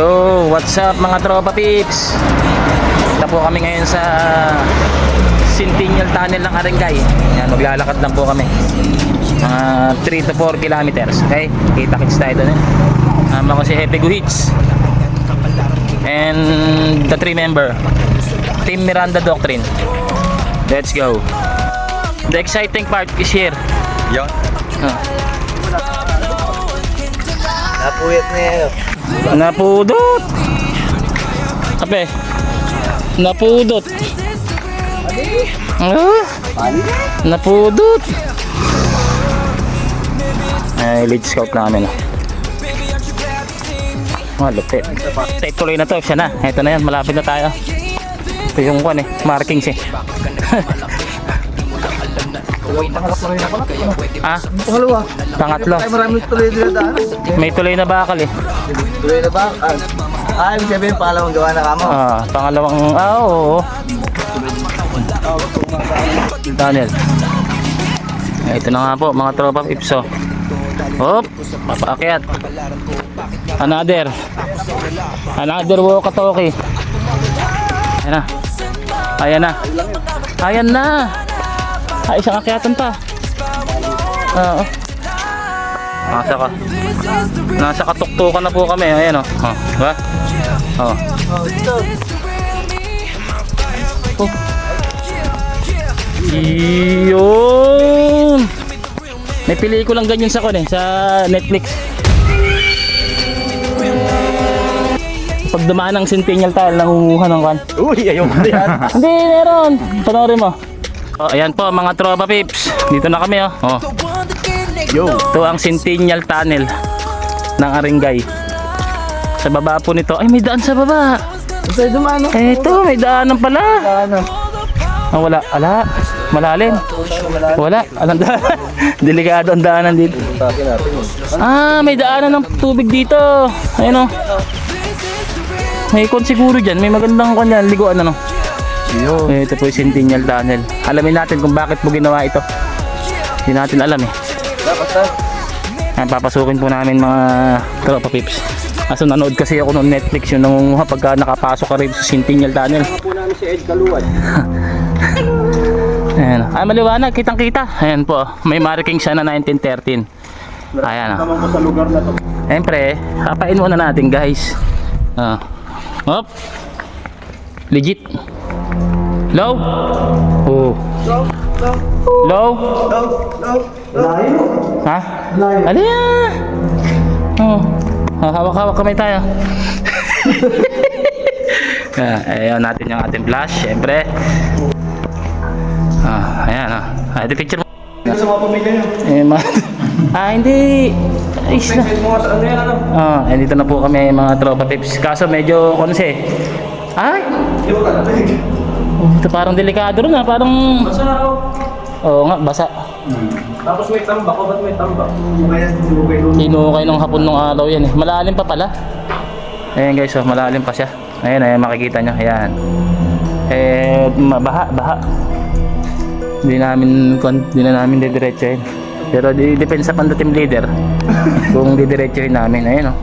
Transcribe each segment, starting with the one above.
Yo, what's up mga tropa pips? Punta po kami ngayon sa Centennial Tunnel ng Arengay. Yan, maglalakad lang po kami. Mga 3 to 4 kilometers. Okay? Kita-kits tayo doon eh. Nama ko si Hepe Guhits. And the three member. Team Miranda Doctrine. Let's go. The exciting part is here. Yon. Ah. Napuyat na yan. Napudot. Ape. Napudot. Ah, napudot. Ay, lead scout namin. ah. Ah, lupit. Tape tuloy na to. Siya na. Ito na yan. Malapit na tayo. Ito yung kwan eh. Markings eh. Ah, Pangalawa. pangatlo. Ay, maraming tuloy din na daan. May tuloy na bakal eh. Tuloy na ba? Ah, ah ibig sabihin, pangalawang gawa na kamo. Ah, pangalawang, ah, oo. Tunnel. Eh, ito na nga po, mga tropa Ipso. Hop, papaakyat. Another. Another walkie-talkie. Ayan na. Ayan na. Ayan na. Ay, isang akyatan pa. Oo. Nasa ka. Nasa katuktukan na po kami. Ayan o. Oh. Diba? Oh. Oh. Yun. May pelikulang ganyan sa kon eh, sa Netflix. Pag dumaan ng Centennial Tile, nangunguha ng kan. Uy, ayaw mo yan. Hindi, meron. Panoorin mo. Oh, ayan po mga tropa pips. Dito na kami oh. oh. Yo. Ito ang Centennial Tunnel ng Aringay. Sa baba po nito. Ay, may daan sa baba. Sa'yo dumano. Eh, ito, may daanan pala. Ano? Ah, wala. Ala. Malalim. Wala. Alam daan. Delikado ang daanan dito. Ah, may daanan ng tubig dito. Ayun oh. May ikon siguro dyan. May magandang kwan yan. Liguan ano. Yo. Eh, ito po yung Centennial Tunnel. Alamin natin kung bakit po ginawa ito. Hindi natin alam eh. Dapat na. Ayan, papasukin po namin mga tropa pips. Kaso nanood kasi ako noong Netflix yung nangunguha pagka nakapasok ka rin sa Centennial Tunnel. po namin si Ed Kaluan. Ayan. Ay, maliwanag. Kitang kita. Ayan po. May marking siya na 1913. Ayan ah. Naman ko sa lugar na to. Siyempre, kapain muna natin guys. Ah. Hop. Legit. Low. Oh. Go, go, Low. go, go. Layo. Ha? Layo. Alin Oh. Ah, hawak-hawak kamay tayo. ah, ayan natin yung ating flash, syempre. Ah, ayan ah. Ah, ito picture mo. Ito sa mga pamilya nyo. Eh, ma ah, hindi. Ayos na. Ano yan ano? Ah, eh, dito na po kami mga tropa tips. Kaso medyo konse. Ay, Di ba ka oh, ito parang delikado rin ah. Parang, Basta ako. oo nga, basa. Tapos may tambak. O ba't may tambak? Hinukay nung hapon nung araw yan eh. Malalim pa pala. Ayan guys, oh, malalim pa siya. Ayan, ayan, makikita nyo. Ayan. Eh, mabaha, baha. Hindi namin, kon- hindi na namin didiretsuhin. Pero di, depende sa panda team leader. kung didiretsuhin namin. Ayan oh.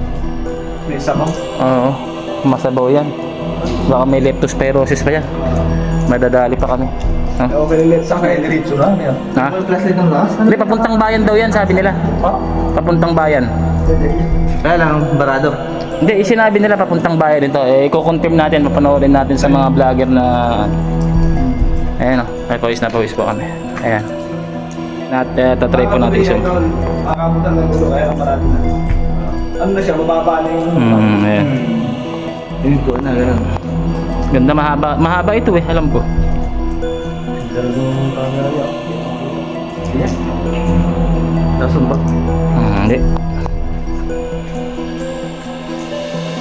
May isa mo. Oo. Masabaw yan. Baka may leptospirosis pa yan. Madadali pa kami. Ha? Okay, let's sa kaya diretso na. ano Ha? Flashlight ng lakas. Hindi, papuntang bayan daw yan, sabi nila. Papuntang bayan. Kaya lang, barado. Hindi, sinabi nila papuntang bayan ito. Eh, i-confirm natin, papanoorin natin sa mga vlogger na... Ayan o, may pawis na pawis po kami. Ayan. Nat, uh, tatry po natin zoom. Makabutan ng gulo, kaya marado na. Ano na siya, mababa na yung... Hmm, ayan. Yun ko na, gano'n. Ganda, mahaba. Mahaba ito eh, alam ko. Nasaan ba? Hmm, hindi.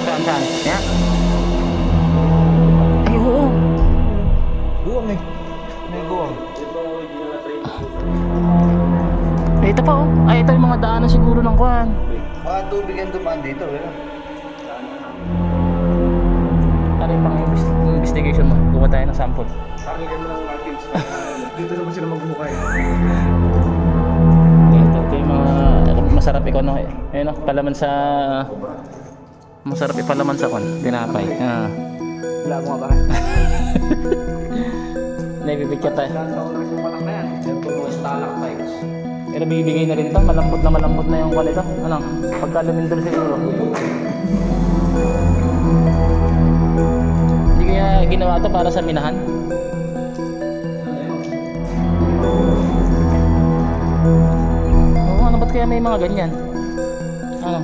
Saan, saan? Ayan. Ay, oo. Buwang eh. May buwang. Eh, ito pa oh. Ay, ito yung mga daanan siguro ng kuhan. Mga tubig ang dumaan dito, gano'n. Ano yung pang investigation mo? Kuha tayo ng sample. Pakinggan mo ng markings. Dito naman sila magmukay. Ito, ito yung mga masarap ikaw no. Ayun no, palaman sa Masarap ipalaman sa kon. Tinapay. Ah. Wala mo ba? Naibibigyan tayo. Pero bibigay na rin to. Malambot na malambot na yung kwalito. Ano? Pagka lumindol siguro. Kaya ginawa to para sa minahan? Oo, ano ba't kaya may mga ganyan? Ano?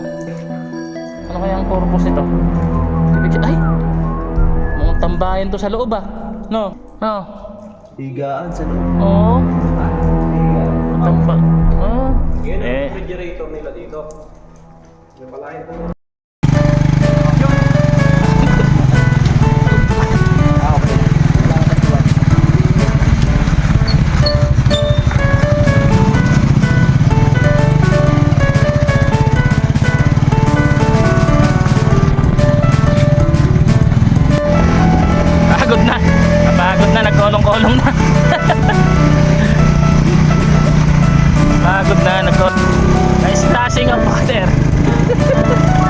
Ano kaya ang purpose nito? Ibig ay! Mukhang tambayan to sa loob ah. No? No? Higaan sa loob. Oo. Tamba. Ah. Yan ang Eh. refrigerator nila dito. May na, nagkolong-kolong na. Pagod na, nagkolong. Guys, tasing ang water.